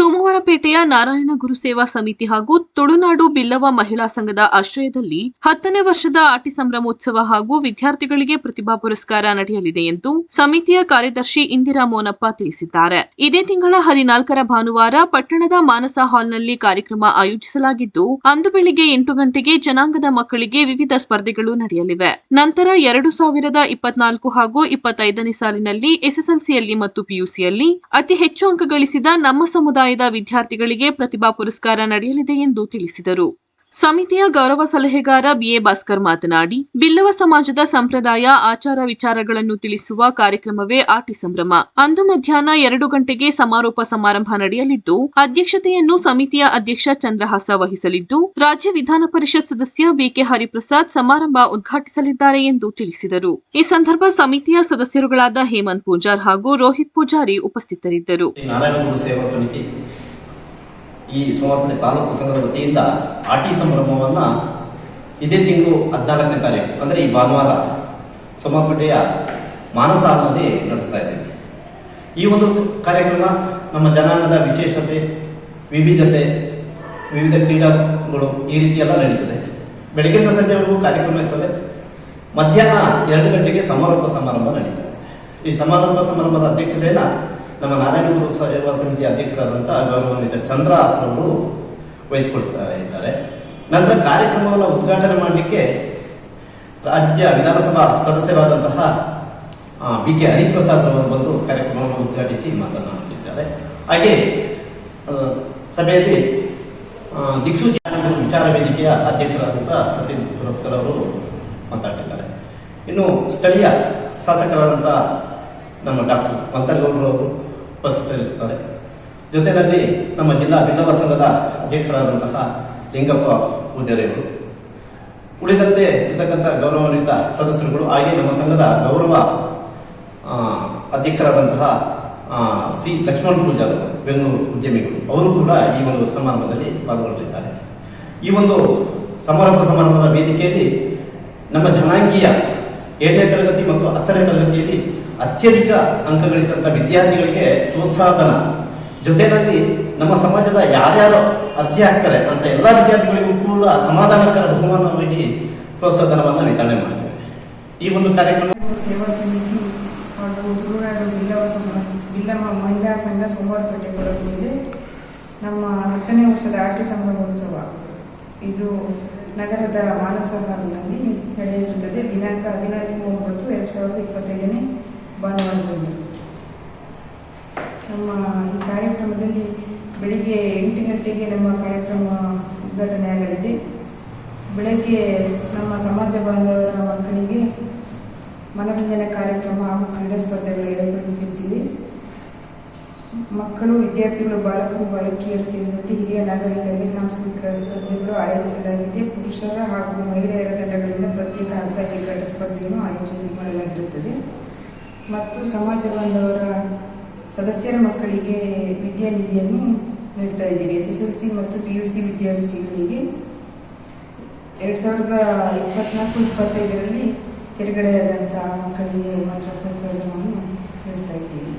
ಸೋಮವಾರಪೇಟೆಯ ನಾರಾಯಣ ಗುರು ಸೇವಾ ಸಮಿತಿ ಹಾಗೂ ತುಳುನಾಡು ಬಿಲ್ಲವ ಮಹಿಳಾ ಸಂಘದ ಆಶ್ರಯದಲ್ಲಿ ಹತ್ತನೇ ವರ್ಷದ ಆಟಿ ಸಂಭ್ರಮೋತ್ಸವ ಹಾಗೂ ವಿದ್ಯಾರ್ಥಿಗಳಿಗೆ ಪ್ರತಿಭಾ ಪುರಸ್ಕಾರ ನಡೆಯಲಿದೆ ಎಂದು ಸಮಿತಿಯ ಕಾರ್ಯದರ್ಶಿ ಇಂದಿರಾ ಮೋನಪ್ಪ ತಿಳಿಸಿದ್ದಾರೆ. ಇದೇ ತಿಂಗಳ ಹದಿನಾಲ್ಕರ ಭಾನುವಾರ ಪಟ್ಟಣದ ಮಾನಸ ಹಾಲ್ನಲ್ಲಿ ಕಾರ್ಯಕ್ರಮ ಆಯೋಜಿಸಲಾಗಿದ್ದು, ಅಂದು ಬೆಳಿಗ್ಗೆ ಎಂಟು ಗಂಟೆಗೆ ಜನಾಂಗದ ಮಕ್ಕಳಿಗೆ ವಿವಿಧ ಸ್ಪರ್ಧೆಗಳು ನಡೆಯಲಿವೆ. ನಂತರ ಎರಡು ಸಾವಿರದ ಇಪ್ಪತ್ನಾಲ್ಕು ಹಾಗೂ ಇಪ್ಪತ್ತೈದನೇ ಸಾಲಿನಲ್ಲಿ ಎಸ್ಎಸ್ಎಲ್ಸಿಯಲ್ಲಿ ಮತ್ತು ಪಿಯುಸಿಯಲ್ಲಿ ಅತಿ ಹೆಚ್ಚು ಅಂಕ ಗಳಿಸಿದ ನಮ್ಮ ಸಮುದಾಯದ ವಿದ್ಯಾರ್ಥಿಗಳಿಗೆ ಪ್ರತಿಭಾ ಪುರಸ್ಕಾರ ನಡೆಯಲಿದೆ ಎಂದು ತಿಳಿಸಿದರು. ಸಮಿತಿಯ ಗೌರವ ಸಲಹೆಗಾರ ಬಿಎ ಭಾಸ್ಕರ್ ಮಾತನಾಡಿ, ಬಿಲ್ಲವ ಸಮಾಜದ ಸಂಪ್ರದಾಯ ಆಚಾರ ವಿಚಾರಗಳನ್ನು ತಿಳಿಸುವ ಕಾರ್ಯಕ್ರಮವೇ ಆಟಿ ಸಂಭ್ರಮ. ಅಂದು ಮಧ್ಯಾಹ್ನ ಎರಡು ಗಂಟೆಗೆ ಸಮಾರೋಪ ಸಮಾರಂಭ ನಡೆಯಲಿದ್ದು, ಅಧ್ಯಕ್ಷತೆಯನ್ನು ಸಮಿತಿಯ ಅಧ್ಯಕ್ಷ ಚಂದ್ರಹಾಸ ವಹಿಸಲಿದ್ದು, ರಾಜ್ಯ ವಿಧಾನ ಪರಿಷತ್ ಸದಸ್ಯ ಬಿಕೆ ಹರಿಪ್ರಸಾದ್ ಸಮಾರಂಭ ಉದ್ಘಾಟಿಸಲಿದ್ದಾರೆ ಎಂದು ತಿಳಿಸಿದರು. ಈ ಸಂದರ್ಭ ಸಮಿತಿಯ ಸದಸ್ಯರುಗಳಾದ ಹೇಮಂತ್ ಪೂಜಾರ್ ಹಾಗೂ ರೋಹಿತ್ ಪೂಜಾರಿ ಉಪಸ್ಥಿತರಿದ್ದರು ಶ್ರೀ ನಾರಾಯಣಗುರು ಸೇವಾ ಸಮಿತಿ ಈ ಸೋಮಾರ್ಪಣೆ ತಾಲೂಕು ಸಂಘದ ವತಿಯಿಂದ ಆಟಿ ಸಂಭ್ರಮವನ್ನು ಇದೇ ತಿಂಗಳು ಹದಿನಾಲ್ಕನೇ ತಾರೀಕು, ಅಂದರೆ ಈ ಭಾನುವಾರ ಸೋಮವಾರಪೇಟೆಯ ಮಾನಸ ನಡೆಸ್ತಾ ಇದ್ದೇವೆ. ಈ ಒಂದು ಕಾರ್ಯಕ್ರಮ ನಮ್ಮ ಜನಾಂಗದ ವಿಶೇಷತೆ, ವಿವಿಧತೆ, ವಿವಿಧ ಕ್ರೀಡಾಗಳು ಈ ರೀತಿಯೆಲ್ಲ ನಡೀತದೆ. ಬೆಳಗ್ಗಿಂದ ಸಂಜೆವರೆಗೂ ಕಾರ್ಯಕ್ರಮ ಇರ್ತದೆ. ಮಧ್ಯಾಹ್ನ ಎರಡು ಗಂಟೆಗೆ ಸಮಾರೋಪ ಸಮಾರಂಭ ನಡೀತದೆ. ಈ ಸಮಾರಂಭ ಸಮಾರಂಭದ ಅಧ್ಯಕ್ಷತೆಯನ್ನ ನಮ್ಮ ನಾರಾಯಣಗುರು ಸೇವಾ ಸಮಿತಿ ಅಧ್ಯಕ್ಷರಾದಂತಹ ಗೌರವಾನ್ವಿತ ಅವರು ವಹಿಸಿಕೊಳ್ತಾ ಇದ್ದಾರೆ. ನಂತರ ಕಾರ್ಯಕ್ರಮವನ್ನು ಉದ್ಘಾಟನೆ ಮಾಡಲಿಕ್ಕೆ ರಾಜ್ಯ ವಿಧಾನಸಭಾ ಸದಸ್ಯರಾದಂತಹ ಬಿ ಕೆ ಹರಿಪ್ರಸಾದ್ ಅವರು ಬಂದು ಕಾರ್ಯಕ್ರಮವನ್ನು ಉದ್ಘಾಟಿಸಿ ಮಾತನಾಡುತ್ತಿದ್ದಾರೆ ಹಾಗೆ ಸಭೆಯಲ್ಲಿ ದಿಕ್ಸೂಚಿ ವಿಚಾರ ವೇದಿಕೆಯ ಅಧ್ಯಕ್ಷರಾದಂತಹ ಸತ್ಯಜಿತ್ ಸುರತ್ಕರ್ ಅವರು ಮಾತಾಡಿದ್ದಾರೆ ಇನ್ನು ಸ್ಥಳೀಯ ಶಾಸಕರಾದಂತಹ ನಮ್ಮ ಡಾಕ್ಟರ್ ಮಂತರಗೌಡರು ಉಪಸ್ಥಿತರಿರುತ್ತಾರೆ. ಜೊತೆಯಲ್ಲಿ ನಮ್ಮ ಜಿಲ್ಲಾ ಬಿಲ್ಲವ ಸಂಘದ ಅಧ್ಯಕ್ಷರಾದಂತಹ ಲಿಂಗಪ್ಪ ಪೂಜಾರಿಯವರು ಉಳಿದಂತೆ ಇರತಕ್ಕಂಥ ಗೌರವಾನ್ವಿತ ಸದಸ್ಯರುಗಳು ಹಾಗೆ ನಮ್ಮ ಸಂಘದ ಗೌರವ ಅಧ್ಯಕ್ಷರಾದಂತಹ ಸಿ ಲಕ್ಷ್ಮಣ್ ಪೂಜಾರ್ ಬೆಂಗಳೂರು ಉದ್ಯಮಿಗಳು, ಅವರು ಕೂಡ ಈ ಒಂದು ಸಮಾರಂಭದಲ್ಲಿ ಪಾಲ್ಗೊಳ್ಳಲಿದ್ದಾರೆ. ಈ ಒಂದು ಸಮಾರಂಭ ಸಮಾರಂಭದ ವೇದಿಕೆಯಲ್ಲಿ ನಮ್ಮ ಜನಾಂಗೀಯ ಏಳನೇ ತರಗತಿ ಮತ್ತು ಹತ್ತನೇ ತರಗತಿಯಲ್ಲಿ ಅತ್ಯಧಿಕ ಅಂಕ ಗಳಿಸಿದಂಥ ವಿದ್ಯಾರ್ಥಿಗಳಿಗೆ ಪ್ರೋತ್ಸಾಹಧನ. ಜೊತೆಯಲ್ಲಿ ನಮ್ಮ ಸಮಾಜದ ಯಾರ್ಯಾರು ಅರ್ಜಿ ಹಾಕ್ತಾರೆ ಅಂತ ಎಲ್ಲ ವಿದ್ಯಾರ್ಥಿಗಳಿಗೂ ಕೂಡ ಸಮಾಧಾನಕರ ಬಹುಮಾನವಾಗಿ ಪ್ರೋತ್ಸಾಹಧನವನ್ನು ವಿತರಣೆ ಮಾಡ್ತಾರೆ. ಈ ಒಂದು ಕಾರ್ಯಕ್ರಮ ಸೇವಾ ಸಮಿತಿ ಹಾಗೂ ಮಹಿಳಾ ಸಂಘ ಸೋಮವಾರಪೇಟೆ ಕೊಡಗುತ್ತಿದೆ ನಮ್ಮ ಹತ್ತನೇ ವರ್ಷದ ಆಟಿ ಸಂಭ್ರಮೋತ್ಸವ ಇದು ನಗರದ ಮಾನಸ ಹಾಲ್ನಲ್ಲಿ ನಡೆಯುತ್ತದೆ ದಿನಾಂಕ ಹದಿನಾಲ್ಕು ಒಂಬತ್ತು, ಎರಡು ಸಾವಿರದ ಇಪ್ಪತ್ತೈದನೇ ಭಾನುವಾರದಲ್ಲಿ ನಮ್ಮ ಈ ಕಾರ್ಯಕ್ರಮದಲ್ಲಿ ಬೆಳಿಗ್ಗೆ ಎಂಟು ಗಂಟೆಗೆ ನಮ್ಮ ಕಾರ್ಯಕ್ರಮ ಉದ್ಘಾಟನೆಯಾಗಲಿದೆ ಬೆಳಗ್ಗೆ ನಮ್ಮ ಸಮಾಜ ಬಾಂಧವರ ಮಕ್ಕಳಿಗೆ ಮನೋರಂಜನೆ ಕಾರ್ಯಕ್ರಮ ಹಾಗೂ ಕ್ರೀಡಾ ಸ್ಪರ್ಧೆಗಳು ಏರ್ಪಡಿಸಿದ್ದೀವಿ ಮಕ್ಕಳು, ವಿದ್ಯಾರ್ಥಿಗಳು, ಬಾಲಕರು, ಬಾಲಕಿಯರು ಸೇರಿದಂತೆ ಹಿರಿಯ ನಾಗರಿಕರಿಗೆ ಸಾಂಸ್ಕೃತಿಕ ಸ್ಪರ್ಧೆಗಳು ಆಯೋಜಿಸಲಾಗಿದೆ. ಪುರುಷರ ಹಾಗೂ ಮಹಿಳೆಯರ ತಂಡಗಳಿಂದ ಪ್ರತ್ಯೇಕ ಅಂಕ ಕ್ರೀಡಾ ಸ್ಪರ್ಧೆಯನ್ನು ಆಯೋಜನೆ ಮಾಡಲಾಗಿರುತ್ತದೆ. ಮತ್ತು ಸಮಾಜ ಬಾಂಧವರ ಸದಸ್ಯರ ಮಕ್ಕಳಿಗೆ ವಿದ್ಯಾನಿಧಿಯನ್ನು ಹೇಳ್ತಾ ಇದ್ದೀವಿ ಎಸ್ ಎಸ್ ಎಲ್ ಸಿ ಮತ್ತು ಪಿ ಯು ಸಿ ವಿದ್ಯಾರ್ಥಿಗಳಿಗೆ ಎರಡು ಸಾವಿರದ ಇಪ್ಪತ್ನಾಲ್ಕು, ಇಪ್ಪತ್ತೈದರಲ್ಲಿ ತಿರುಗಡೆಯಾದಂತಹ ಮಕ್ಕಳಿಗೆ ಮಾತ್ರ ಪ್ರೋತ್ಸಾಹವನ್ನು ಹೇಳ್ತಾ ಇದ್ದೀವಿ.